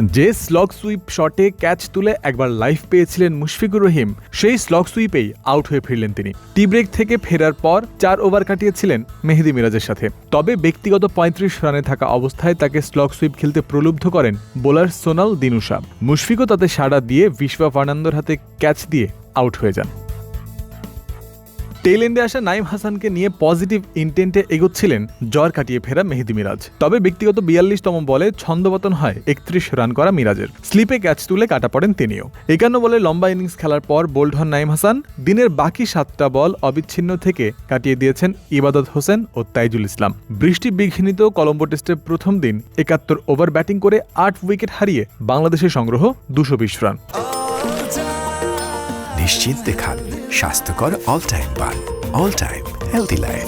যে slog sweep শটে catch তুলে একবার লাইফ পেয়েছিলেন মুশফিকুর রহিম, সেই স্লগ সুইপেই আউট হয়ে ফিরলেন তিনি। টি ব্রেক থেকে ফেরার পর চার ওভার কাটিয়েছিলেন মেহেদি মিরাজের সাথে। তবে ব্যক্তিগত পঁয়ত্রিশ রানে থাকা অবস্থায় তাকে স্লগ সুইপ খেলতে প্রলুব্ধ করেন বোলার সোনাল দিনুসা মুশফিকও তাতে সাড়া দিয়ে বিশ্বা ফার্নান্দোর হাতে ক্যাচ দিয়ে আউট হয়ে যান। টেল এন্ডে আসা নাইম হাসানকে নিয়ে পজিটিভ ইন্টেন্টে এগোচ্ছিলেন জ্বর কাটিয়ে ফেরা মেহেদি মিরাজ। তবে ব্যক্তিগত বিয়াল্লিশতম বলে ছন্দপতন হয় একত্রিশ রান করা মিরাজের। স্লিপে ক্যাচ তুলে কাটা পড়েন তিনিও। একান্ন বলে লম্বা ইনিংস খেলার পর বোল্ড হন নাইম হাসান। দিনের বাকি সাতটা বল অবিচ্ছিন্ন থেকে কাটিয়ে দিয়েছেন ইবাদত হোসেন ও তাইজুল ইসলাম। বৃষ্টি বিঘ্নিত কলম্বো টেস্টের প্রথম দিন একাত্তর ওভার ব্যাটিং করে আট উইকেট হারিয়ে বাংলাদেশের সংগ্রহ দুশো বিশ রান। নিশ্চিন্তে খান। স্বাস্থ্যকর অল টাইম পান all time healthy life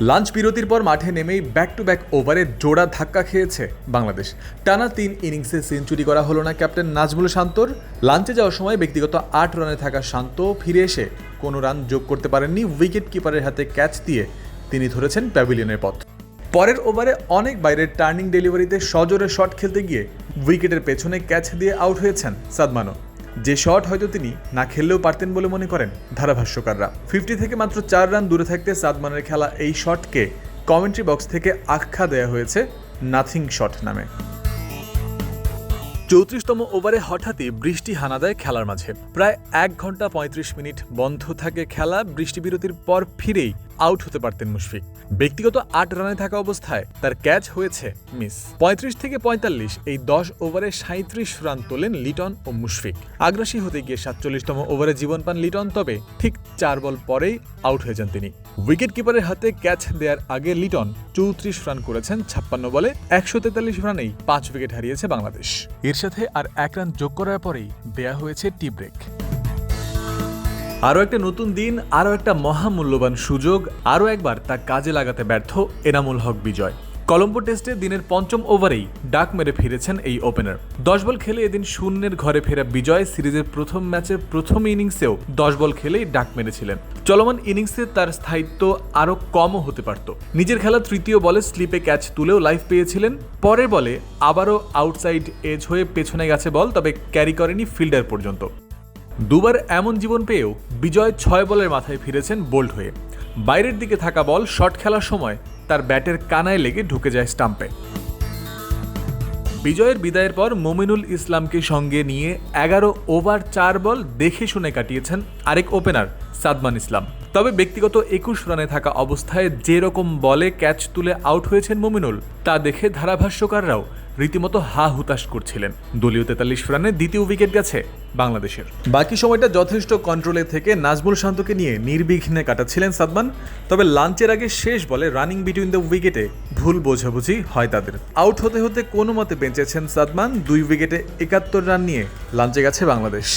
lunch বিরতির পর মাঠে নেমেই ব্যাক টু ব্যাক ওভারে জোড়া ধাক্কা খেয়েছে বাংলাদেশ। টানা তিন ইনিংসে সেঞ্চুরি করা হলো না ক্যাপ্টেন নাজমুল শান্তর। লাঞ্চে যাওয়ার সময় ব্যক্তিগত আট রানে থাকা শান্ত ফিরে এসে কোনো রান যোগ করতে পারেননি উইকেট কিপারের হাতে ক্যাচ দিয়ে তিনি ধরেছেন প্যাভিলিয়নের পথ। পরের ওভারে অনেক বাইরের টার্নিং ডেলিভারিতে সজোরে শট খেলতে গিয়ে উইকেটের পেছনে ক্যাচ দিয়ে আউট হয়েছেন সাদমানো যে শট হয়তো তিনি না খেললেও পারতেন বলে মনে করেন ধারাভাষ্যকাররা। ফিফটি থেকে মাত্র চার রান দূরে থাকতে সাদমানের খেলা এই শটকে কমেন্ট্রি বক্স থেকে আখ্যা দেয়া হয়েছে নাথিং শট নামে। চৌত্রিশতম ওভারে হঠাৎই বৃষ্টি হানা দেয় খেলার মাঝে। প্রায় এক ঘণ্টা পঁয়ত্রিশ মিনিট বন্ধ থাকে খেলা বৃষ্টি বিরতির পর ফিরেই আউট হতে পারতেন মুশফিক। ব্যক্তিগত আট রানে থাকা অবস্থায় তার ক্যাচ হয়েছে মিস। পঁয়ত্রিশ থেকে পঁয়তাল্লিশ এই দশ ওভারে সাঁত্রিশ রান তোলেন লিটন ও মুশফিক। আগ্রাসী হতে গিয়ে সাতচল্লিশতম ওভারে জীবন পান লিটন, তবে ঠিক চার বল পরেই আউট হয়ে যান তিনি। উইকেট কিপারের হাতে ক্যাচ দেওয়ার আগে লিটন চৌত্রিশ রান করেছেন ছাপ্পান্ন বলে একশো তেতাল্লিশ রানেই পাঁচ উইকেট হারিয়েছে বাংলাদেশ। এর সাথে আর এক রান যোগ করার পরেই দেয়া হয়েছে টি ব্রেক। আরও একটা নতুন দিন, আরও একটা মহামূল্যবান সুযোগ, আরও একবার তা কাজে লাগাতে ব্যর্থ এনামুল হক বিজয়। কলম্বো টেস্টে দিনের পঞ্চম ওভারেই ডাক মেরে ফিরেছেন এই ওপেনার। দশ বল খেলে এদিন শূন্যের ঘরে ফেরা বিজয় সিরিজের প্রথম ম্যাচের প্রথম ইনিংসেও দশ বল খেলেই ডাক মেরেছিলেন। চলমান ইনিংসে তার স্থায়িত্ব আরও কমও হতে পারত। নিজের খেলা তৃতীয় বলে স্লিপে ক্যাচ তুলেও লাইফ পেয়েছিলেন, পরের বলে আবারও আউটসাইড এজ হয়ে পেছনে গেছে বল, তবে ক্যারি করেনি ফিল্ডার পর্যন্ত। দুবার এমন জীবন পেয়েও বিজয় ছয় বলের মাথায় ফিরেছেন বোল্ড হয়ে। বাইরের দিকে থাকা বল শট খেলার সময় তার ব্যাটের কানায় লেগে ঢুকে যায় স্টাম্পে। বিজয়ের বিদায়ের পর মোমিনুল ইসলামকে সঙ্গে নিয়ে এগারো ওভার চার বল দেখে শুনে কাটিয়েছেন আরেক ওপেনার সাদমান ইসলাম। তবে ব্যক্তিগত একুশ রানে থাকা অবস্থায় যে রকম বলে ক্যাচ তুলে আউট হয়েছেন মোমিনুল, তা দেখে ধারাভাষ্যকাররাও রীতিমতো হা হুতাশ করছিলেন। দলীয় তেতাল্লিশ রানে দ্বিতীয় উইকেট গেছে। বাংলাদেশের। বাকি সময়টা যথেষ্ট কন্ট্রোলে থেকে নাজমুল শান্তকে নিয়ে নির্বিঘ্নে কাটাচ্ছিলেন সাদমান, তবে লাঞ্চের আগে শেষ বলে রানিং বিটুইন দ্য উইকেটে ভুল বোঝাবুঝি হয় তাদের। আউট হতে হতে কোনো মতে বেঁচেছেন সাদমান, দুই উইকেটে একাত্তর রান নিয়ে লাঞ্চে গেছে বাংলাদেশ।